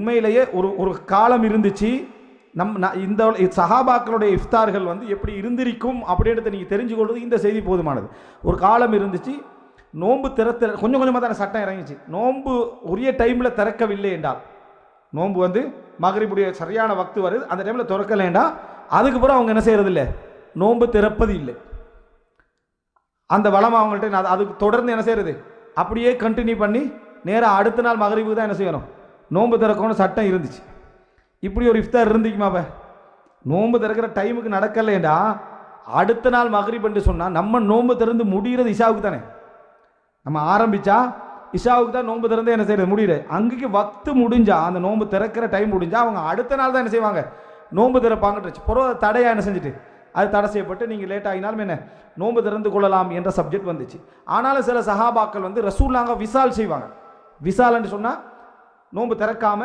உண்மையிலேயே ஒரு ஒரு காலம் இருந்துச்சு. நம் இந்த சஹாபாக்களுடைய இஃப்தார்கள் வந்து எப்படி இருந்திருக்கும் அப்படின்றத நீங்கள் தெரிஞ்சு கொள்வது இந்த செய்தி போதுமானது. ஒரு காலம் இருந்துச்சு. நோன்பு திறத்த கொஞ்சம் கொஞ்சமாக தானே சட்டம் இறங்கிச்சு. நோன்பு உரிய டைமில் திறக்கவில்லை என்றால் நோன்பு வந்து மகரிபுடைய சரியான வக்து வருது. அந்த டைமில் திறக்கலைண்டா அதுக்கப்புறம் அவங்க என்ன செய்கிறது இல்லை நோன்பு திறப்பது இல்லை. அந்த வளம் அவங்கள்ட்ட நான் அதுக்கு தொடர்ந்து என்ன செய்கிறது அப்படியே கண்டினியூ பண்ணி நேராக அடுத்த நாள் மகரிபுக்கு தான் என்ன செய்யணும்? நோன்பு திறக்கணும்னு சட்டம் இருந்துச்சு. இப்படி ஒரு இஃப்தார் இருந்துக்குமாப்ப நோன்பு திறக்கிற டைமுக்கு நடக்கலைண்டா அடுத்த நாள் மகரிபுன்னு சொன்னால் நம்ம நோன்பு திறந்து முடிகிறது இஷாவுக்கு தானே? நம்ம ஆரம்பித்தா இஷாவுக்கு தான் நோன்பு திறந்து என்ன செய்யறது? முடியல அங்கேக்கு வக்து முடிஞ்சா அந்த நோன்பு திறக்கிற டைம் முடிஞ்சா அவங்க அடுத்த நாள் தான் என்ன செய்வாங்க? நோன்பு திறப்பாங்கன்னு பிறகு தடையாக என்ன செஞ்சுட்டு? அது தடை செய்யப்பட்டு நீங்கள் லேட் ஆகினாலும் என்ன? நோன்பு திறந்து கொள்ளலாம் என்ற சப்ஜெக்ட் வந்துச்சு. ஆனாலும் சில சஹாபாக்கள் வந்து ரசூல்லாங்க விசால் செய்வாங்க. விசால்னு சொன்னால் நோன்பு திறக்காம